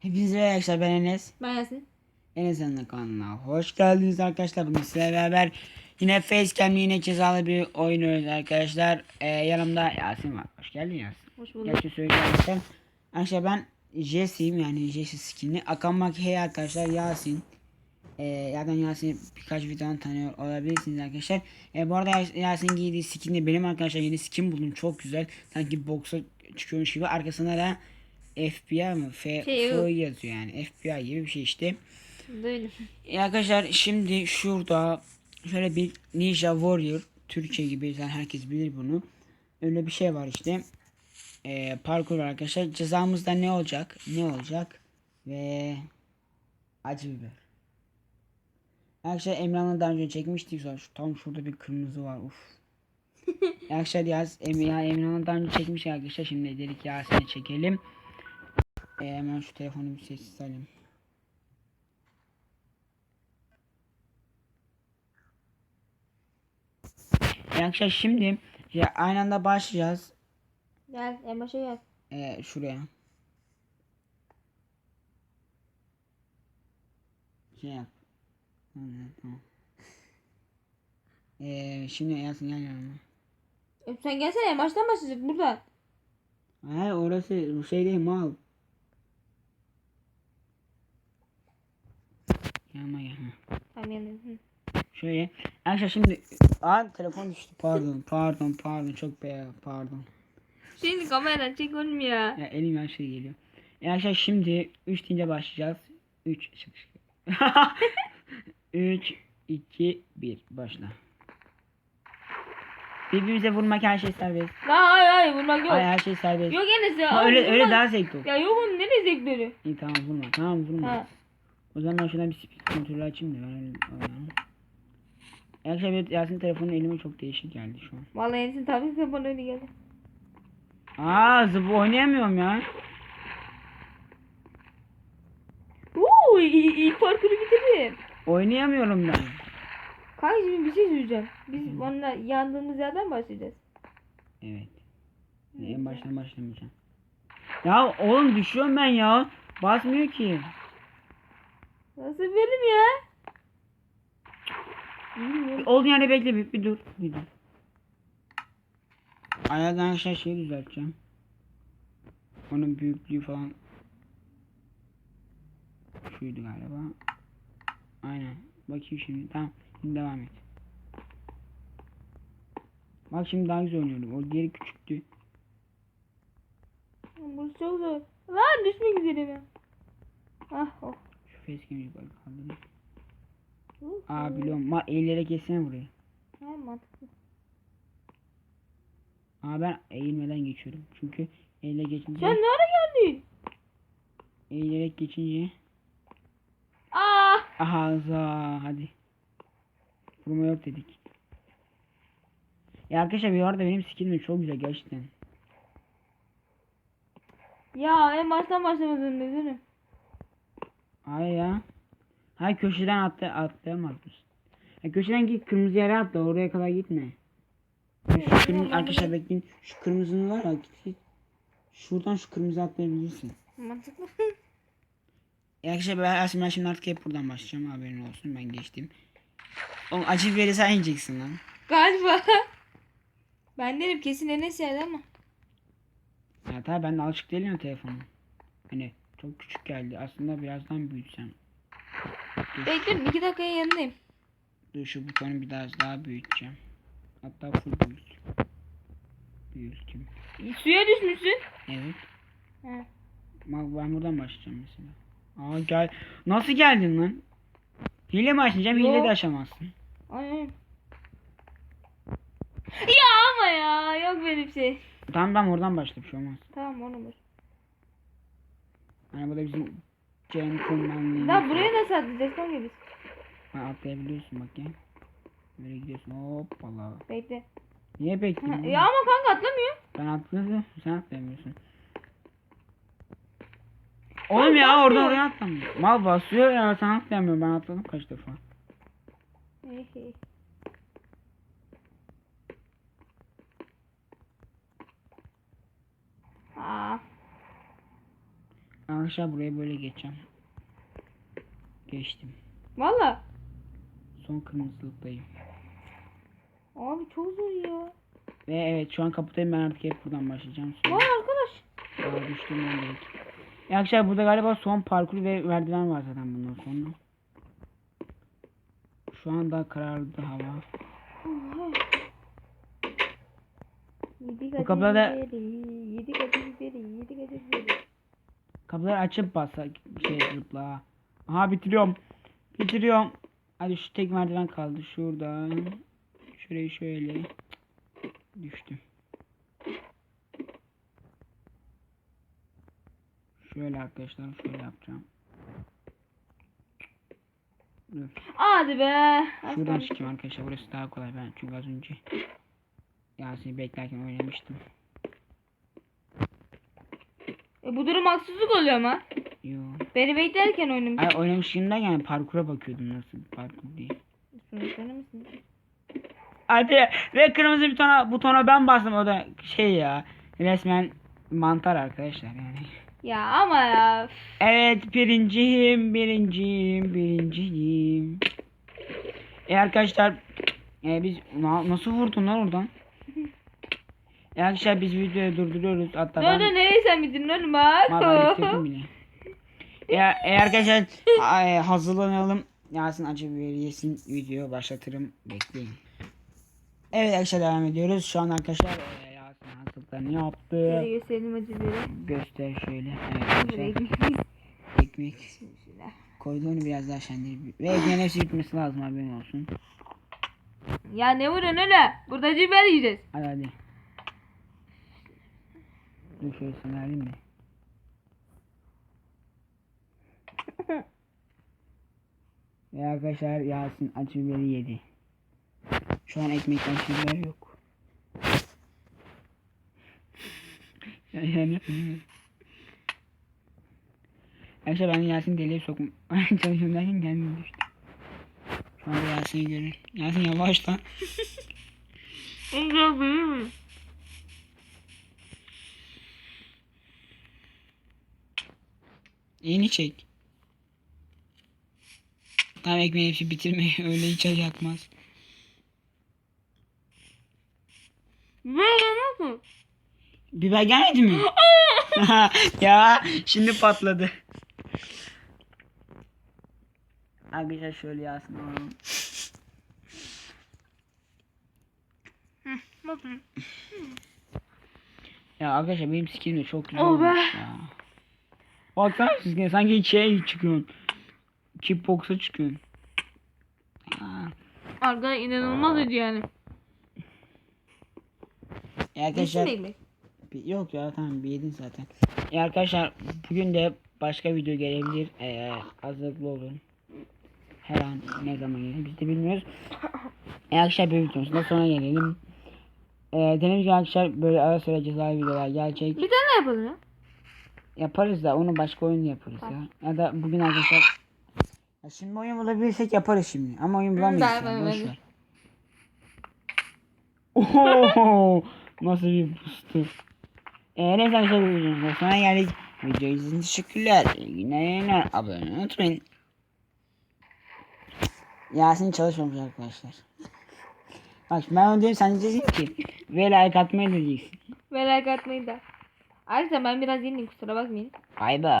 Hepinize merhaba arkadaşlar ben Enes. Ben Yasin. Enes Anla kanalına hoş geldiniz arkadaşlar. Bugün sizlerle beraber yine facecam yine cezalı bir oyun oynuyoruz arkadaşlar. Ee, yanımda Yasin var. Hoş geldin Yasin. Hoş bulduk. Gerçi söyleyeceğim arkadaşlar. Ben Jesse'yim yani Jesse skinli. Akan Makihe arkadaşlar Yasin. Ee, zaten Yasin birkaç videodan tanıyor olabilirsiniz arkadaşlar. Ee, bu arada Yas- Yasin giydiği skin de benim arkadaşlar yeni skin buldum çok güzel. Sanki boksa çıkıyormuş gibi arkasında da FBI mı? F, F yazıyor yani. FBI gibi bir şey işte. Duydum. E arkadaşlar şimdi şurada şöyle bir Ninja Warrior Türkçe gibi zaten herkes bilir bunu. Öyle bir şey var işte. E, parkur var arkadaşlar. Cezamız da ne olacak? Ne olacak? Ve acı biber. Arkadaşlar Emran'la daha önce çekmiştik. Şu, tam şurada bir kırmızı var. Uf. arkadaşlar yaz Em ya Emran'la daha önce çekmiştik arkadaşlar. Şimdi dedik Yasin'i çekelim. E, hemen şu telefonu bir sessiz alayım. Arkadaşlar şimdi ya aynı anda başlayacağız. Gel en başa gel. Ee, şuraya. Şey yap. Ee, şimdi Yasin gel yanıma. E, sen gelsene en baştan başlayacak buradan. Hayır orası bu şey değil mal. Gel. hı. Tamam yanındayım. Şöyle. Arkadaşlar şimdi Aa telefon düştü pardon pardon pardon çok be pardon. Şimdi kameradan çek oğlum ya. Elim her şey geliyor. Ya arkadaşlar şimdi 3 deyince başlayacağız. 3 çık çık. 3 2 1 başla. Birbirimize vurmak her şey serbest. La hayır hayır vurmak yok. Hayır her şey serbest. Yok Enes ya. Ha, oğlum, öyle öyle daha zevkli. Ya yok oğlum nereye zevkleri? İyi tamam vurma. Tamam vurma. Ha. O zaman ben bir speed kontrolü açayım da oynayayım. Arkadaşlar evet, Yasin telefonun elime çok değişik geldi şu an. Vallahi Enes'in tabii ki bana öyle geldi. Aa zıpı oynayamıyorum ya. Uuu iyi parkuru bitirdim. Oynayamıyorum ben. Kanka şimdi bir şey söyleyeceğim. Biz onunla yandığımız yerden başlayacağız. Evet. En baştan başlamayacağım. Ya oğlum düşüyorum ben ya. Basmıyor ki. Nasıl benim ya? Olduğun yerde bekle bir, bir dur. Bir dur. Ayardan aşağı şeyi düzelteceğim. Onun büyüklüğü falan. Şuydu galiba. Aynen. Bakayım şimdi. Tamam. Şimdi devam et. Bak şimdi daha güzel oynuyorum. O diğeri küçüktü. Burası çok zor. Lan düşmek üzereyim ya. Ah oh. Facecam'i bak kaldırayım. Uh, Aa biliyorum. Ma ellere kesene burayı. Ha, mantıklı. Aa ben eğilmeden geçiyorum. Çünkü elle geçince Sen ne ara geldin? eğilerek geçince Ah! aha za hadi. Vurma yok dedik. Ya arkadaşlar bir arada benim skinim çok güzel gerçekten. Ya en baştan başlamadın değil mi? Hayır ya. Hayır köşeden atla atlayamaz mısın? Ya köşeden git kırmızı yere atla oraya kadar gitme. Ya şu kırmızı, arkadaşlar bekleyin. Şu kırmızının var ya git git. Şuradan şu kırmızı atlayabilirsin. Mantıklı. Ya arkadaşlar ben, Aslında şimdi artık hep buradan başlayacağım haberin olsun ben geçtim. Oğlum acı biberi sen yiyeceksin lan. Galiba. Ben derim kesin Enes yerdi ama. Ya tabi ben de alışık değilim ya telefonu. Hani çok küçük geldi. Aslında birazdan büyütsem. Dur, Bekliyorum iki dakikaya yanındayım. dur şu butonu biraz daha büyüteceğim. Hatta full büyüt. Büyüteyim. Suya düşmüşsün. Evet. He. Bak ben buradan başlayacağım mesela. Aa gel. Nasıl geldin lan? Hile mi? Hile Yok. de açamazsın. Ay, ay. Ya ama ya yok bir şey. Tamam ben oradan başla bir şey olmaz. Tamam onu boş. Hani bu da bizim gentlemanliğimiz. Lan buraya nasıl atlayacağız kanka biz? Ha, atlayabiliyorsun bak ya. Böyle gidiyorsun hoppala. Bekle. Niye bekliyorsun? ya ama kanka atlamıyor. Ben atladım. Sen atlayamıyorsun. Oğlum ya oradan oraya atlamıyor. Mal basıyor ya sen atlayamıyorsun. Ben atladım kaç defa. Aa. Arkadaşlar buraya böyle geçeceğim. Geçtim. Valla. Son kırmızılıktayım. Abi çok zor ya. Ve evet şu an kapıdayım ben artık hep buradan başlayacağım. Sonra Vay arkadaş. Aa, düştüm ben direkt. Ya arkadaşlar burada galiba son parkur ve merdiven var zaten bundan sonra. Şu anda karardı hava. Bu kapıda Yedi gacı biberi. Yedi gacı biberi. Kapıları açıp bassa şey zıpla. Aha bitiriyorum. Bitiriyorum. Hadi şu tek merdiven kaldı şurada. Şurayı şöyle. Düştüm. Şöyle arkadaşlar şöyle yapacağım. Dur. Hadi be. Şuradan çıkayım arkadaşlar. Burası daha kolay ben çünkü az önce Yasin'i beklerken oynamıştım. E, bu durum haksızlık oluyor ama. Yo. Beni beklerken oynamış. Ay oynamışım da yani parkura bakıyordum nasıl parkur diye. Misin? Hadi ve kırmızı butona butona ben bastım o da şey ya resmen mantar arkadaşlar yani. Ya ama ya. Evet birinciyim birinciyim birinciyim. E arkadaşlar e, biz na- nasıl vurdun lan oradan? E arkadaşlar biz videoyu durduruyoruz hatta Ne ben oldu nereye sen bildin oğlum bak. Ben bitirdim bile. Ya, e arkadaşlar ay, hazırlanalım. Yasin acı bir yesin video başlatırım. Bekleyin. Evet arkadaşlar devam ediyoruz. Şu an arkadaşlar e, Yasin hazırlıklarını yaptı. Şöyle gösterelim acıları. Göster şöyle. Evet Buraya arkadaşlar ekmek Şöyle. koydu onu biraz daha şendir. Ve ekmeğin hepsi bitmesi lazım haberin olsun. Ya ne vuruyorsun öyle? Burada acı biber yiyeceğiz. Hadi hadi. Dur şöyle sana alayım mı? Ve arkadaşlar Yasin acı biberi yedi. Şu an ekmekten acı biber yok. Ya- yani Arkadaşlar ben Yasin deliğe sokmaya çalışıyorum derken kendim düştüm. Şu anda Yasin'i görün. Yasin yavaş lan. Enggak büyür Yeni çek. Tamam ekmeği hepsi bitirme. Öyle hiç yakmaz. Böyle nasıl? Biber gelmedi mi? ya şimdi patladı. Arkadaşlar şöyle yazsın. Bakın. Ya arkadaşlar benim skinim de çok güzel Oh be. olmuş ya. Baksana siz sanki şey çıkıyorsun. Kickbox'a çıkıyorsun. Aa. Arkada inanılmaz acı yani. Ya arkadaşlar mi? Bir- Yok ya tamam bir yedin zaten. E arkadaşlar bugün de başka video gelebilir. Ee, hazırlıklı olun. Her an ne zaman gelir biz de bilmiyoruz. E arkadaşlar bir videomuzun da sonra gelelim. Ee, dediğim gibi arkadaşlar böyle ara sıra cezalı videolar gelecek. Bir tane yapalım ya. Yaparız da onu başka oyun yaparız ya. Ya da bugün arkadaşlar ya şimdi oyun bulabilirsek yaparız şimdi. Ama oyun bulamayız. ben- ben- ben-. Oho, nasıl bir boost'u. Ee, neyse arkadaşlar da sonuna geldik. Videoyu izlediğiniz için teşekkürler. İyi günler, iyi günler. Abone unutmayın. Yasin çalışmamış arkadaşlar. Bak ben onu diyorum sen diyeceksin ki ve like atmayı da diyeceksin. Merak etmeyin de. Ayrıca ben biraz yeniyim kusura bakmayın. Bay.